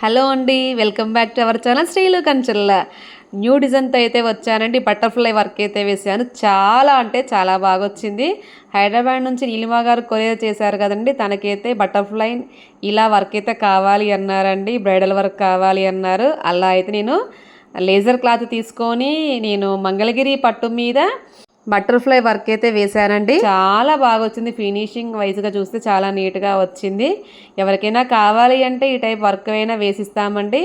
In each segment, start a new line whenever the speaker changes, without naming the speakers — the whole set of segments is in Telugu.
హలో అండి welcome back to our channel Srilu Kanchella. New డిజైన్తో అయితే వచ్చానండి బటర్ఫ్లై వర్క్ అయితే వేసాను. చాలా అంటే చాలా బాగా వచ్చింది హైదరాబాద్ నుంచి నీలిమా గారు కొరియర్ చేశారు కదండి తనకైతే బటర్ఫ్లై ఇలా వర్క్ అయితే కావాలి అన్నారండి బ్రైడల్ వర్క్ కావాలి అన్నారు. అలా అయితే నేను లేజర్ క్లాత్ తీసుకొని నేను మంగళగిరి పట్టు మీద బటర్ఫ్లై వర్క్ అయితే వేశానండి. చాలా బాగా వచ్చింది ఫినిషింగ్ వైజ్గా చూస్తే చాలా నీట్గా వచ్చింది. ఎవరికైనా కావాలి అంటే ఈ టైప్ వర్క్ అయినా వేసిస్తామండి.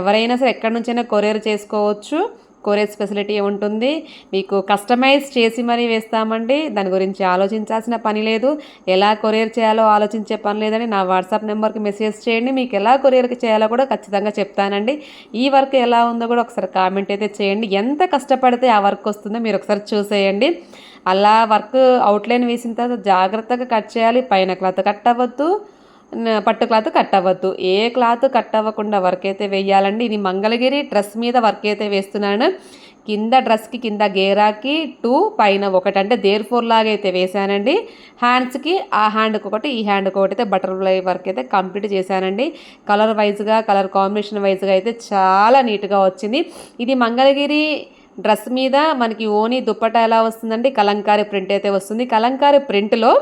ఎవరైనా సరే ఎక్కడి నుంచైనా కొరియర్ చేసుకోవచ్చు. కొరియర్ ఫెసిలిటీ ఉంటుంది. మీకు కస్టమైజ్ చేసి మరీ వేస్తామండి. దాని గురించి ఆలోచించాల్సిన పని లేదు. ఎలా కొరియర్ చేయాలో ఆలోచించే పని లేదని నా వాట్సాప్ నెంబర్కి మెసేజ్ చేయండి. మీకు ఎలా కొరియర్కి చేయాలో కూడా ఖచ్చితంగా చెప్తానండి. ఈ వర్క్ ఎలా ఉందో కూడా ఒకసారి కామెంట్ అయితే చేయండి. ఎంత కష్టపడితే ఆ వర్క్ వస్తుందో మీరు ఒకసారి చూసేయండి. అలా వర్క్ అవుట్లైన్ వేసిన తర్వాత జాగ్రత్తగా కట్ చేయాలి. పైన క్లాత్ కట్ అవ్వద్దు. పట్టు క్లాత్ కట్ అవ్వద్దు ఏ క్లాత్ కట్ అవ్వకుండా వర్క్ అయితే వేయాలండి. ఇది మంగళగిరి డ్రెస్ మీద వర్క్ అయితే వేస్తున్నాను. కింద డ్రెస్కి కింద గేరాకి టూ పైన ఒకటి. అంటే దేర్ ఫోర్ లాగా అయితే వేశానండి. హ్యాండ్స్కి ఆ హ్యాండ్కి ఒకటి ఈ హ్యాండ్కి ఒకటి అయితే బటర్ఫ్లై వర్క్ అయితే కంప్లీట్ చేశానండి. కలర్ వైజ్గా కలర్ కాంబినేషన్ వైజ్గా అయితే చాలా నీట్గా వచ్చింది. ఇది మంగళగిరి డ్రెస్ మీద మనకి ఓనీ దుప్పట ఎలా వస్తుందండి? కలంకారీ ప్రింట్ అయితే వస్తుంది. కలంకారీ ప్రింట్లో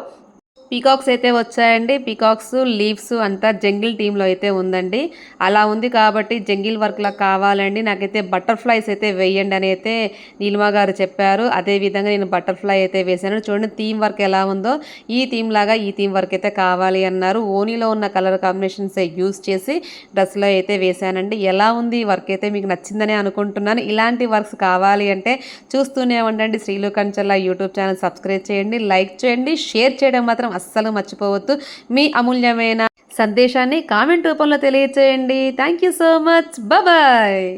పీకాక్స్ అయితే వచ్చాయండి. పీకాక్స్ లీవ్స్ అంతా జంగిల్ టీంలో అయితే ఉందండి. అలా ఉంది కాబట్టి జంగిల్ వర్క్లా కావాలండి. నాకైతే బటర్ఫ్లైస్ అయితే వేయండి అని అయితే నీలిమా గారు చెప్పారు. అదే విధంగా నేను బటర్ఫ్లై అయితే వేశాను. చూడండి థీమ్ వర్క్ ఎలా ఉందో. ఈ థీమ్ లాగా ఈ థీమ్ వర్క్ అయితే కావాలి అన్నారు. ఓనీలో ఉన్న కలర్ కాంబినేషన్స్ యూస్ చేసి డ్రెస్లో అయితే వేశానండి. ఎలా ఉంది వర్క్ అయితే మీకు నచ్చిందని అనుకుంటున్నాను. ఇలాంటి వర్క్స్ కావాలి అంటే చూస్తూనే ఉండండి. Srilu Kanchalla YouTube channel subscribe చేయండి. లైక్ చేయండి. షేర్ చేయడం మాత్రం అస్సలు మర్చిపోవద్దు. మీ అమూల్యమైన సందేశాన్ని కామెంట్ రూపంలో తెలియచేయండి. Thank you so much bye